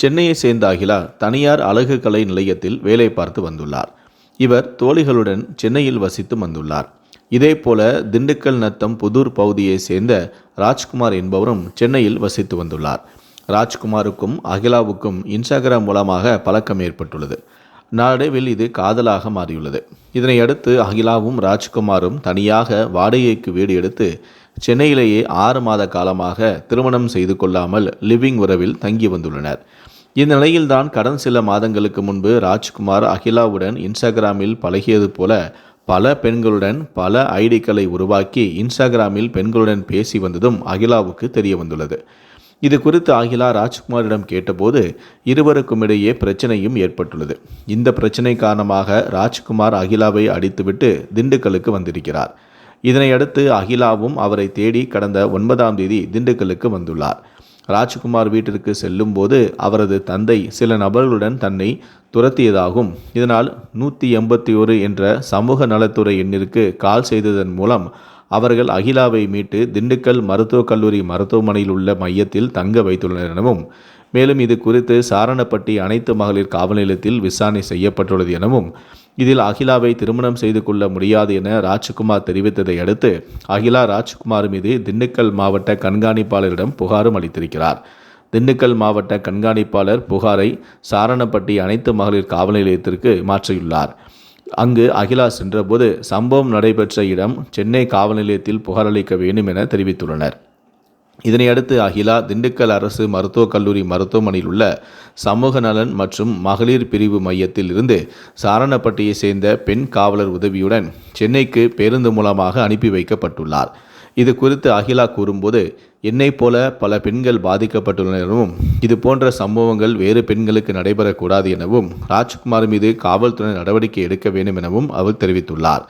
சென்னையை சேர்ந்த அகிலா தனியார் அழகு கலை நிலையத்தில் வேலை பார்த்து வந்துள்ளார். இவர் தோழிகளுடன் சென்னையில் வசித்து வந்துள்ளார். இதேபோல திண்டுக்கல் நத்தம் புதூர் பகுதியை சேர்ந்த ராஜ்குமார் என்பவரும் சென்னையில் வசித்து வந்துள்ளார். ராஜ்குமாருக்கும் அகிலாவுக்கும் இன்ஸ்டாகிராம் மூலமாக பழக்கம் ஏற்பட்டுள்ளது. நாளடைவில் இது காதலாக மாறியுள்ளது. இதனை அடுத்து அகிலாவும் ராஜ்குமாரும் தனியாக வாடகைக்கு வீடு எடுத்து சென்னையிலேயே ஆறு மாத காலமாக திருமணம் செய்து கொள்ளாமல் லிவிங் உறவில் தங்கி வந்துள்ளனர். இந்த நிலையில்தான் கடன் சில மாதங்களுக்கு முன்பு ராஜ்குமார் அகிலாவுடன் இன்ஸ்டாகிராமில் பழகியது போல பல பெண்களுடன் பல ஐடிக்களை உருவாக்கி இன்ஸ்டாகிராமில் பெண்களுடன் பேசி வந்ததும் அகிலாவுக்கு தெரிய வந்துள்ளது இது குறித்து அகிலா ராஜ்குமாரிடம் கேட்டபோது இருவருக்கும் இடையே பிரச்சனையும் ஏற்பட்டுள்ளது. இந்த பிரச்சனை காரணமாக ராஜ்குமார் அகிலாவை அடித்துவிட்டு திண்டுக்கலுக்கு வந்திருக்கிறார். இதனையடுத்து அகிலாவும் அவரை தேடி கடந்த ஒன்பதாம் தேதி திண்டுக்கலுக்கு வந்துள்ளார். ராஜ்குமார் வீட்டிற்கு செல்லும்போது அவரது தந்தை சில நபர்களுடன் தன்னை துரத்தியதாகவும் இதனால் நூற்றி எண்பத்தி ஒரு என்ற சமூக நலத்துறை எண்ணிற்கு கால் செய்ததன் மூலம் அவர்கள் அகிலாவை மீட்டு திண்டுக்கல் மருத்துவக் கல்லூரி மருத்துவமனையில் உள்ள மையத்தில் தங்க வைத்துள்ளனர் எனவும் மேலும் இது குறித்து சாரணப்பட்டி அனைத்து மகளிர் காவல் நிலையத்தில் விசாரணை செய்யப்பட்டுள்ளது எனவும் இதில் அகிலாவை திருமணம் செய்து கொள்ள முடியாது என ராஜ்குமார் தெரிவித்ததை அடுத்து அகிலா ராஜ்குமார் மீது திண்டுக்கல் மாவட்ட கண்காணிப்பாளரிடம் புகாரும் அளித்திருக்கிறார். திண்டுக்கல் மாவட்ட கண்காணிப்பாளர் புகாரை சாரணப்பட்டி அனைத்து மகளிர் காவல் நிலையத்திற்கு மாற்றியுள்ளார். அங்கு அகிலா சென்றபோது சம்பவம் நடைபெற்ற இடம் சென்னை காவல் நிலையத்தில் புகாரளிக்க வேண்டும் என தெரிவித்துள்ளனர். இதனையடுத்து அகிலா திண்டுக்கல் அரசு மருத்துவக் கல்லூரி மருத்துவமனையில் உள்ள சமூக நலன் மற்றும் மகளிர் பிரிவு மையத்தில் இருந்து சாரணப்பட்டியை சேர்ந்த பெண் காவலர் உதவியுடன் சென்னைக்கு பேருந்து மூலமாக அனுப்பி வைக்கப்பட்டுள்ளார். இது குறித்து அகிலா கூறும்போது என்னைப் போல பல பெண்கள் பாதிக்கப்பட்டுள்ளனவும் எனவும் இது போன்ற சம்பவங்கள் வேறு பெண்களுக்கு நடைபெறக்கூடாது எனவும் ராஜ்குமார் மீது காவல்துறை நடவடிக்கை எடுக்க வேண்டும் எனவும் அவர் தெரிவித்துள்ளார்.